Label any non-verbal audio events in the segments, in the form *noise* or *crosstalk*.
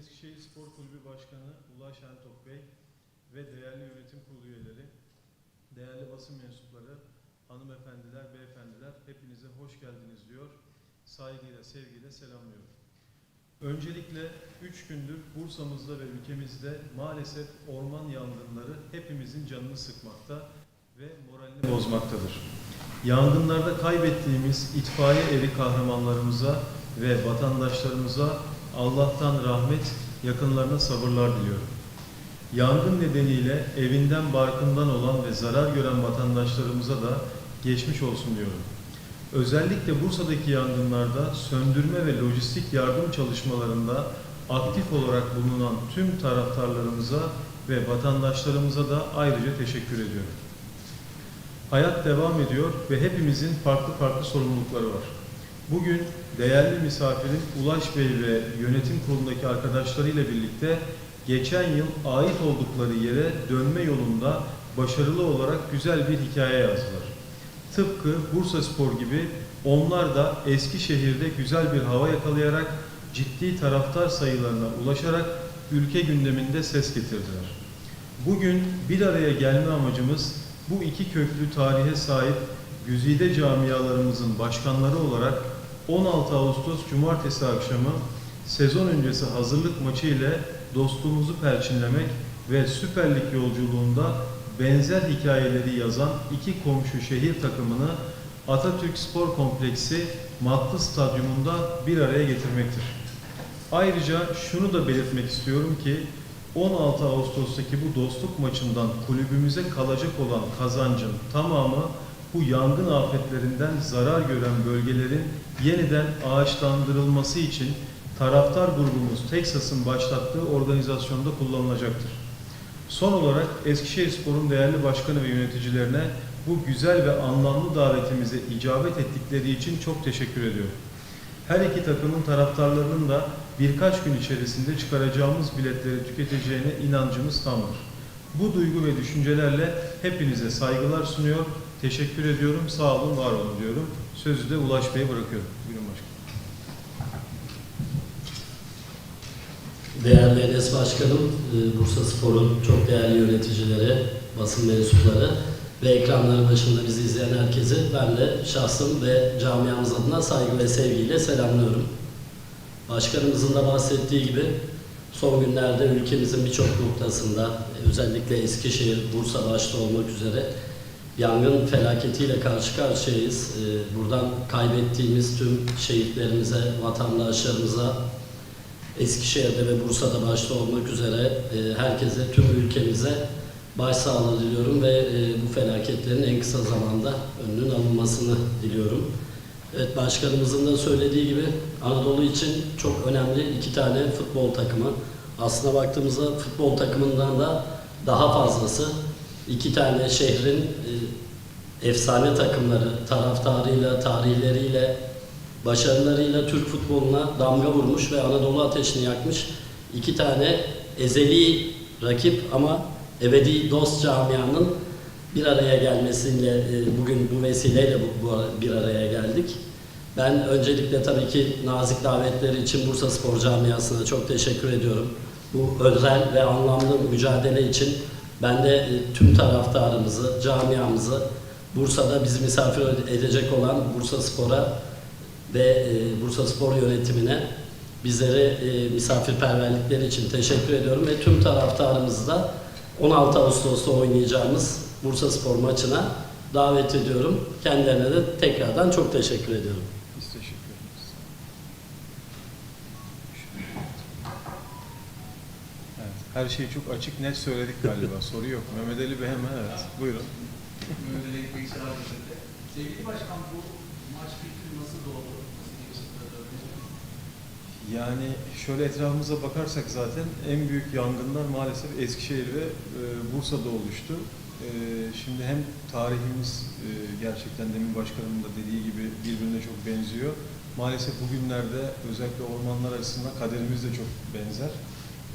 Eskişehir Spor Kulübü Başkanı Ulaş Şentop Bey ve değerli yönetim kurulu üyeleri, değerli basın mensupları, hanımefendiler, beyefendiler hepinize hoş geldiniz diyor. Saygıyla, sevgiyle selamlıyorum. Öncelikle 3 gündür Bursa'mızda ve ülkemizde maalesef orman yangınları hepimizin canını sıkmakta ve moralini bozmaktadır. Yangınlarda kaybettiğimiz itfaiye eri kahramanlarımıza ve vatandaşlarımıza Allah'tan rahmet, yakınlarına sabırlar diliyorum. Yangın nedeniyle evinden barkından olan ve zarar gören vatandaşlarımıza da geçmiş olsun diyorum. Özellikle Bursa'daki yangınlarda söndürme ve lojistik yardım çalışmalarında aktif olarak bulunan tüm taraftarlarımıza ve vatandaşlarımıza da ayrıca teşekkür ediyorum. Hayat devam ediyor ve hepimizin farklı farklı sorumlulukları var. Bugün değerli misafirim Ulaş Bey ve yönetim kurulundaki arkadaşlarıyla birlikte geçen yıl ait oldukları yere dönme yolunda başarılı olarak güzel bir hikaye yazdılar. Tıpkı Bursa Spor gibi onlar da Eskişehir'de güzel bir hava yakalayarak ciddi taraftar sayılarına ulaşarak ülke gündeminde ses getirdiler. Bugün bir araya gelme amacımız bu iki köklü tarihe sahip güzide camialarımızın başkanları olarak 16 Ağustos Cumartesi akşamı sezon öncesi hazırlık maçı ile dostluğumuzu perçinlemek ve Süper Lig yolculuğunda benzer hikayeleri yazan iki komşu şehir takımını Atatürk Spor Kompleksi Matlı Stadyumunda bir araya getirmektir. Ayrıca şunu da belirtmek istiyorum ki 16 Ağustos'taki bu dostluk maçından kulübümüze kalacak olan kazancın tamamı bu yangın afetlerinden zarar gören bölgelerin yeniden ağaçlandırılması için taraftar grubumuz Texas'ın başlattığı organizasyonda kullanılacaktır. Son olarak Eskişehir Spor'un değerli başkanı ve yöneticilerine bu güzel ve anlamlı davetimize icabet ettikleri için çok teşekkür ediyorum. Her iki takımın taraftarlarının da birkaç gün içerisinde çıkaracağımız biletleri tüketeceğine inancımız tamdır. Bu duygu ve düşüncelerle hepinize saygılar sunuyor, teşekkür ediyorum, sağ olun, var olun diyorum. Sözü de Ulaş Bey'e bırakıyorum. Buyurun başkanım. Değerli Enes Başkanım, e, Bursa Spor'un çok değerli yöneticileri, basın mensupları ve ekranların başında bizi izleyen herkesi ben de şahsım ve camiamız adına saygı ve sevgiyle selamlıyorum. Başkanımızın da bahsettiği gibi son günlerde ülkemizin birçok noktasında özellikle Eskişehir, Bursa başta olmak üzere yangın felaketiyle karşı karşıyayız. E, Buradan kaybettiğimiz tüm şehitlerimize, vatandaşlarımıza, Eskişehir'de ve Bursa'da başta olmak üzere e, herkese, tüm ülkemize başsağlığı diliyorum ve e, bu felaketlerin en kısa zamanda önünün alınmasını diliyorum. Evet, başkanımızın da söylediği gibi Anadolu için çok önemli iki tane futbol takımı. Aslına baktığımızda futbol takımından da daha fazlası. İki tane şehrin e, efsane takımları, taraftarıyla, tarihleriyle, başarılarıyla Türk futboluna damga vurmuş ve Anadolu ateşini yakmış iki tane ezeli rakip ama ebedi dost camianın bir araya gelmesiyle e, bugün bu vesileyle bu, bu bir araya geldik. Ben öncelikle tabii ki nazik davetleri için Bursa Spor Camiası'na çok teşekkür ediyorum. Bu özel ve anlamlı mücadele için ben de e, tüm taraftarımızı, camiamızı, Bursa'da bizi misafir edecek olan Bursa Spor'a ve e, Bursa Spor yönetimine bizleri e, misafirperverlikleri için teşekkür ediyorum ve tüm taraftarımızı da 16 Ağustos'ta oynayacağımız Bursa Spor maçına davet ediyorum. Kendilerine de tekrardan çok teşekkür ediyorum. Biz teşekkür ederiz. Evet, her şeyi çok açık net söyledik galiba. *laughs* Soru yok. Mehmet Ali Bey hemen evet. Buyurun. Mehmet Ali edildi. Sevgili Başkan bu maç fikri nasıl doğdu? Yani şöyle etrafımıza bakarsak zaten en büyük yangınlar maalesef Eskişehir ve e, Bursa'da oluştu. E, şimdi hem tarihimiz e, gerçekten demin başkanımın da dediği gibi birbirine çok benziyor. Maalesef bugünlerde özellikle ormanlar açısından kaderimiz de çok benzer.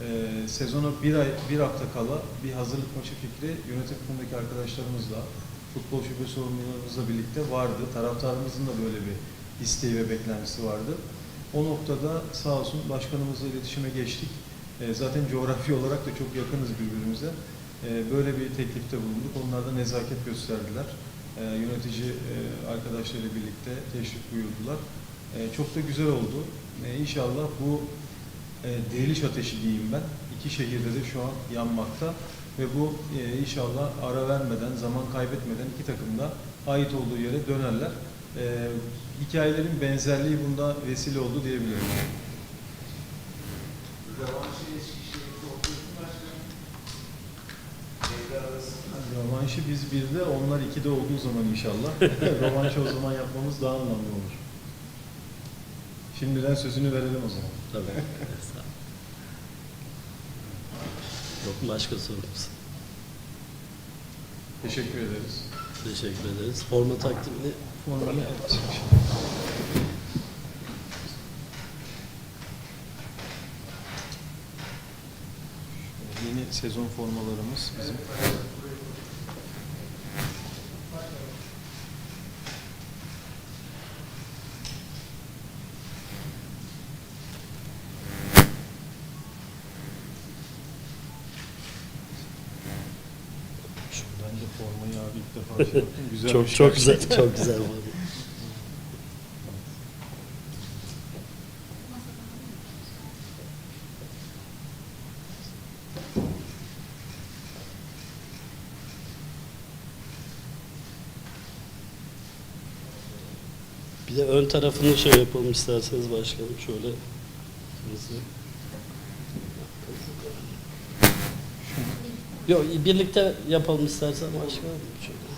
E, sezona bir ay, bir hafta kala bir hazırlık maçı fikri yönetim kurulundaki arkadaşlarımızla, futbol şube sorumlularımızla birlikte vardı. Taraftarımızın da böyle bir isteği ve beklentisi vardı. O noktada sağ olsun başkanımızla iletişime geçtik. E, zaten coğrafi olarak da çok yakınız birbirimize. E, böyle bir teklifte bulunduk. Onlar da nezaket gösterdiler. E, yönetici e, arkadaşlarıyla birlikte teşrif buyurdular. E, çok da güzel oldu. E, inşallah bu e, diriliş ateşi diyeyim ben. İki şehirde de şu an yanmakta ve bu e, inşallah ara vermeden, zaman kaybetmeden iki takım da ait olduğu yere dönerler. E, hikayelerin benzerliği bunda vesile oldu diyebilirim. Rövanşı biz birde, onlar ikide olduğu zaman inşallah. *laughs* Rövanşı o zaman yapmamız daha anlamlı olur. Şimdiden sözünü verelim o zaman. Tabii. *laughs* Estağfurullah. Yok mu başka sorumuz? Teşekkür ederiz. Teşekkür ederiz. Forma takdimini Formayı evet. Yeni sezon formalarımız bizim. Ben de formayı abi ilk defa şey yaptım. *laughs* Güzelmiş çok çok güzel gerçekten. çok güzel forma. Bir de ön tarafını şey yapalım isterseniz başkanım şöyle. hızlı. Yok birlikte yapalım istersen başkanım. Şöyle.